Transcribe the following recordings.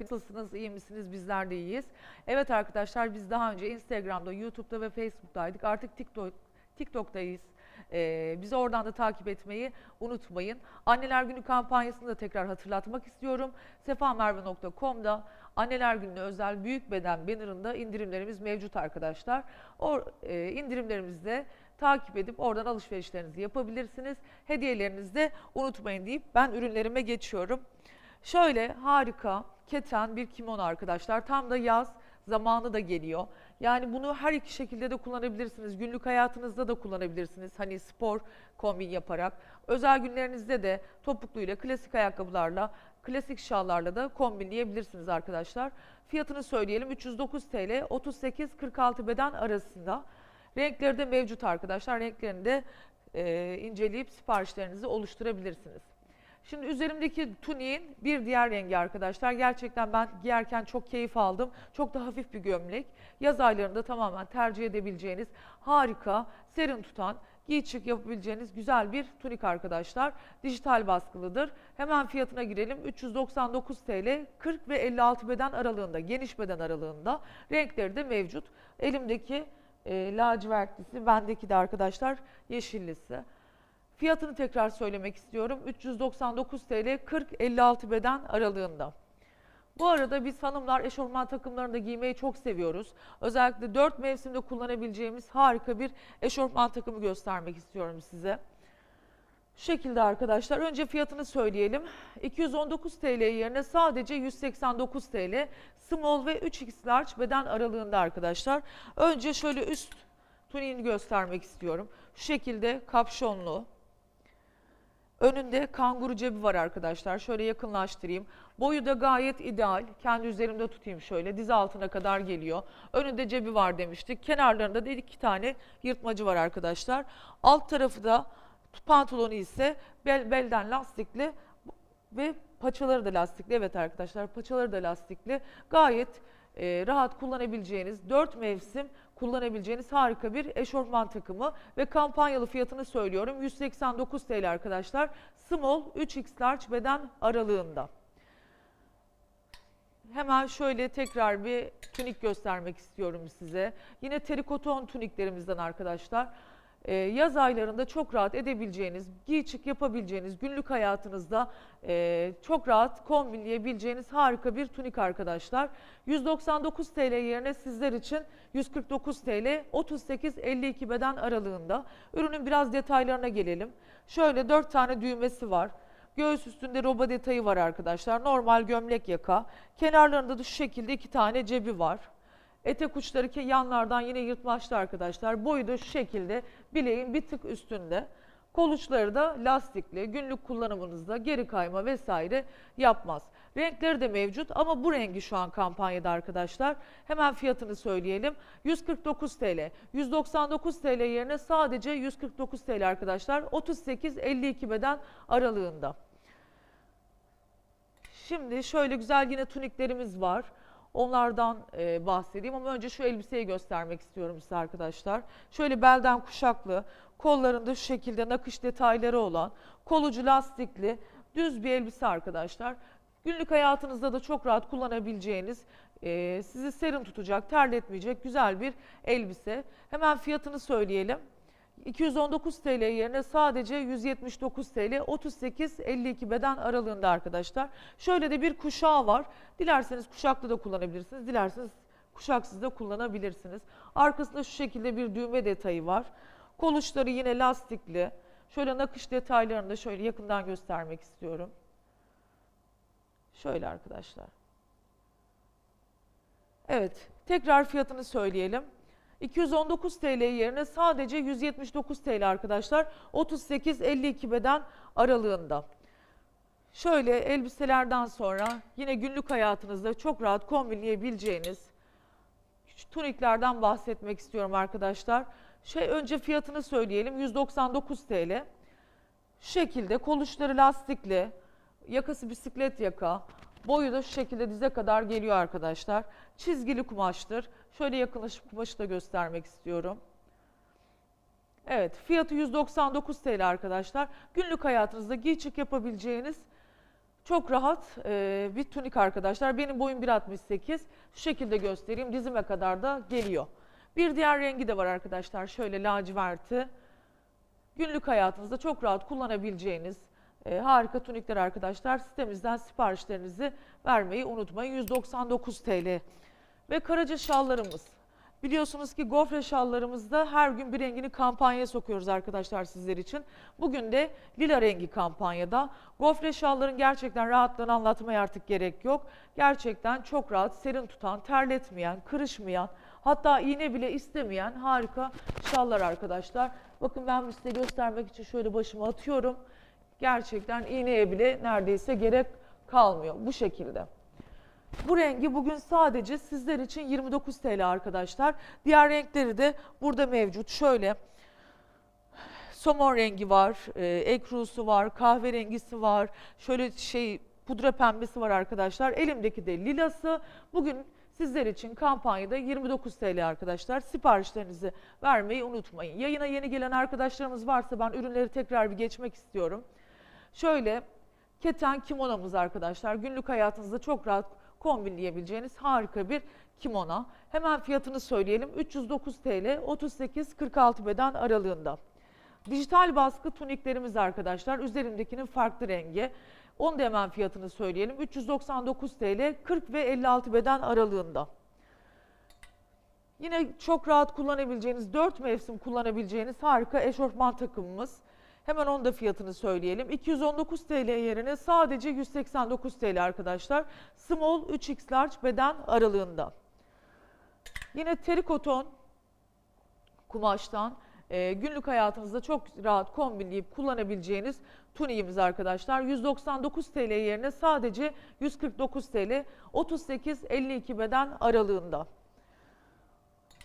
Nasılsınız, iyi misiniz? Bizler de iyiyiz. Evet arkadaşlar biz daha önce Instagram'da, YouTube'da ve Facebook'taydık. Artık TikTok, TikTok'tayız. Ee, bizi oradan da takip etmeyi unutmayın. Anneler Günü kampanyasını da tekrar hatırlatmak istiyorum. sefamerve.com'da Anneler Günü'ne özel büyük beden bannerında indirimlerimiz mevcut arkadaşlar. O e, indirimlerimizde takip edip oradan alışverişlerinizi yapabilirsiniz. Hediyelerinizi de unutmayın deyip ben ürünlerime geçiyorum. Şöyle harika keten bir kimono arkadaşlar. Tam da yaz zamanı da geliyor. Yani bunu her iki şekilde de kullanabilirsiniz. Günlük hayatınızda da kullanabilirsiniz. Hani spor kombin yaparak. Özel günlerinizde de topukluyla, klasik ayakkabılarla, klasik şallarla da kombinleyebilirsiniz arkadaşlar. Fiyatını söyleyelim. 309 TL 38-46 beden arasında. Renkleri de mevcut arkadaşlar. Renklerini de e, inceleyip siparişlerinizi oluşturabilirsiniz. Şimdi üzerimdeki tuniğin bir diğer rengi arkadaşlar. Gerçekten ben giyerken çok keyif aldım. Çok da hafif bir gömlek. Yaz aylarında tamamen tercih edebileceğiniz harika, serin tutan, giy çık yapabileceğiniz güzel bir tunik arkadaşlar. Dijital baskılıdır. Hemen fiyatına girelim. 399 TL 40 ve 56 beden aralığında, geniş beden aralığında. Renkleri de mevcut. Elimdeki e, lacivertlisi, bendeki de arkadaşlar yeşillisi. Fiyatını tekrar söylemek istiyorum. 399 TL 40-56 beden aralığında. Bu arada biz hanımlar eşofman takımlarını da giymeyi çok seviyoruz. Özellikle 4 mevsimde kullanabileceğimiz harika bir eşofman takımı göstermek istiyorum size. Şu şekilde arkadaşlar. Önce fiyatını söyleyelim. 219 TL yerine sadece 189 TL. Small ve 3X large beden aralığında arkadaşlar. Önce şöyle üst tuniğini göstermek istiyorum. Şu şekilde kapşonlu. Önünde kanguru cebi var arkadaşlar. Şöyle yakınlaştırayım. Boyu da gayet ideal. Kendi üzerimde tutayım şöyle. Diz altına kadar geliyor. Önünde cebi var demiştik. Kenarlarında da iki tane yırtmacı var arkadaşlar. Alt tarafı da pantolonu ise bel, belden lastikli ve paçaları da lastikli. Evet arkadaşlar paçaları da lastikli. Gayet e, rahat kullanabileceğiniz 4 mevsim kullanabileceğiniz harika bir eşofman takımı ve kampanyalı fiyatını söylüyorum 189 TL arkadaşlar. Small 3x large beden aralığında. Hemen şöyle tekrar bir tunik göstermek istiyorum size. Yine terikoton tuniklerimizden arkadaşlar. Ee, yaz aylarında çok rahat edebileceğiniz, giy çık yapabileceğiniz, günlük hayatınızda e, çok rahat kombinleyebileceğiniz harika bir tunik arkadaşlar. 199 TL yerine sizler için 149 TL 38-52 beden aralığında. Ürünün biraz detaylarına gelelim. Şöyle 4 tane düğmesi var. Göğüs üstünde roba detayı var arkadaşlar. Normal gömlek yaka. Kenarlarında da şu şekilde iki tane cebi var. Etek uçları ke- yanlardan yine yırtmaçlı arkadaşlar. Boyu da şu şekilde bileğin bir tık üstünde. Kol uçları da lastikli. Günlük kullanımınızda geri kayma vesaire yapmaz. Renkleri de mevcut ama bu rengi şu an kampanyada arkadaşlar. Hemen fiyatını söyleyelim. 149 TL. 199 TL yerine sadece 149 TL arkadaşlar. 38-52 beden aralığında. Şimdi şöyle güzel yine tuniklerimiz var. Onlardan e, bahsedeyim ama önce şu elbiseyi göstermek istiyorum size arkadaşlar. Şöyle belden kuşaklı, kollarında şu şekilde nakış detayları olan, kolucu lastikli, düz bir elbise arkadaşlar. Günlük hayatınızda da çok rahat kullanabileceğiniz, e, sizi serin tutacak, terletmeyecek güzel bir elbise. Hemen fiyatını söyleyelim. 219 TL yerine sadece 179 TL 38-52 beden aralığında arkadaşlar. Şöyle de bir kuşağı var. Dilerseniz kuşaklı da kullanabilirsiniz. Dilerseniz kuşaksız da kullanabilirsiniz. Arkasında şu şekilde bir düğme detayı var. Kol uçları yine lastikli. Şöyle nakış detaylarını da şöyle yakından göstermek istiyorum. Şöyle arkadaşlar. Evet, tekrar fiyatını söyleyelim. 219 TL yerine sadece 179 TL arkadaşlar. 38-52 beden aralığında. Şöyle elbiselerden sonra yine günlük hayatınızda çok rahat kombinleyebileceğiniz tuniklerden bahsetmek istiyorum arkadaşlar. Şey önce fiyatını söyleyelim. 199 TL. Şu şekilde koluçları lastikli, yakası bisiklet yaka, boyu da şu şekilde dize kadar geliyor arkadaşlar. Çizgili kumaştır. Şöyle yakınlaşıp kumaşı da göstermek istiyorum. Evet, fiyatı 199 TL arkadaşlar. Günlük hayatınızda giy çık yapabileceğiniz Çok rahat e, bir tunik arkadaşlar. Benim boyum 1.68. Şu şekilde göstereyim. Dizime kadar da geliyor. Bir diğer rengi de var arkadaşlar. Şöyle laciverti. Günlük hayatınızda çok rahat kullanabileceğiniz e, harika tunikler arkadaşlar. Sitemizden siparişlerinizi vermeyi unutmayın. 199 TL. Ve karaca şallarımız. Biliyorsunuz ki gofre şallarımızda her gün bir rengini kampanyaya sokuyoruz arkadaşlar sizler için. Bugün de lila rengi kampanyada. Gofre şalların gerçekten rahatlığını anlatmaya artık gerek yok. Gerçekten çok rahat, serin tutan, terletmeyen, kırışmayan, hatta iğne bile istemeyen harika şallar arkadaşlar. Bakın ben size göstermek için şöyle başımı atıyorum. Gerçekten iğneye bile neredeyse gerek kalmıyor bu şekilde. Bu rengi bugün sadece sizler için 29 TL arkadaşlar. Diğer renkleri de burada mevcut. Şöyle somon rengi var, e, ekrusu var, kahverengisi var. Şöyle şey pudra pembesi var arkadaşlar. Elimdeki de lilası. Bugün sizler için kampanyada 29 TL arkadaşlar. Siparişlerinizi vermeyi unutmayın. Yayına yeni gelen arkadaşlarımız varsa ben ürünleri tekrar bir geçmek istiyorum. Şöyle keten kimonamız arkadaşlar. Günlük hayatınızda çok rahat kombinleyebileceğiniz harika bir kimona. Hemen fiyatını söyleyelim. 309 TL 38-46 beden aralığında. Dijital baskı tuniklerimiz arkadaşlar. Üzerimdekinin farklı rengi. Onun da hemen fiyatını söyleyelim. 399 TL 40 ve 56 beden aralığında. Yine çok rahat kullanabileceğiniz, 4 mevsim kullanabileceğiniz harika eşofman takımımız. Hemen onun da fiyatını söyleyelim. 219 TL yerine sadece 189 TL arkadaşlar. Small 3X large beden aralığında. Yine terikoton kumaştan e, günlük hayatınızda çok rahat kombinleyip kullanabileceğiniz tuniğimiz arkadaşlar. 199 TL yerine sadece 149 TL 38-52 beden aralığında.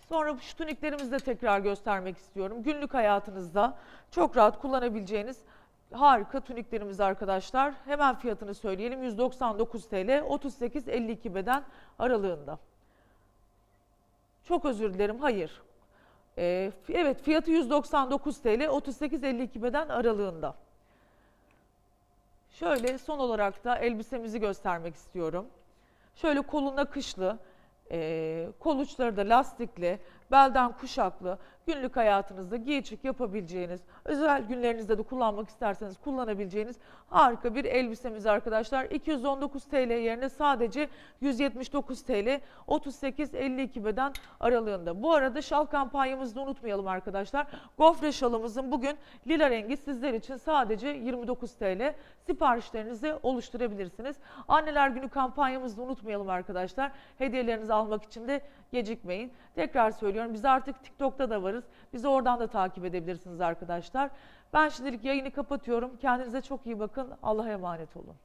Sonra şu tuniklerimizi de tekrar göstermek istiyorum. Günlük hayatınızda çok rahat kullanabileceğiniz harika tuniklerimiz arkadaşlar. Hemen fiyatını söyleyelim. 199 TL 38-52 beden aralığında. Çok özür dilerim. Hayır. Ee, evet fiyatı 199 TL 38-52 beden aralığında. Şöyle son olarak da elbisemizi göstermek istiyorum. Şöyle koluna kışlı, e, kol uçları da lastikli, belden kuşaklı, günlük hayatınızda giy çık yapabileceğiniz, özel günlerinizde de kullanmak isterseniz kullanabileceğiniz harika bir elbisemiz arkadaşlar. 219 TL yerine sadece 179 TL 38-52 beden aralığında. Bu arada şal kampanyamızı da unutmayalım arkadaşlar. Gofre şalımızın bugün lila rengi sizler için sadece 29 TL. Siparişlerinizi oluşturabilirsiniz. Anneler günü kampanyamızı da unutmayalım arkadaşlar. Hediyelerinizi almak için de gecikmeyin. Tekrar söylüyorum biz artık TikTok'ta da varız. Bizi oradan da takip edebilirsiniz arkadaşlar. Ben şimdilik yayını kapatıyorum. Kendinize çok iyi bakın. Allah'a emanet olun.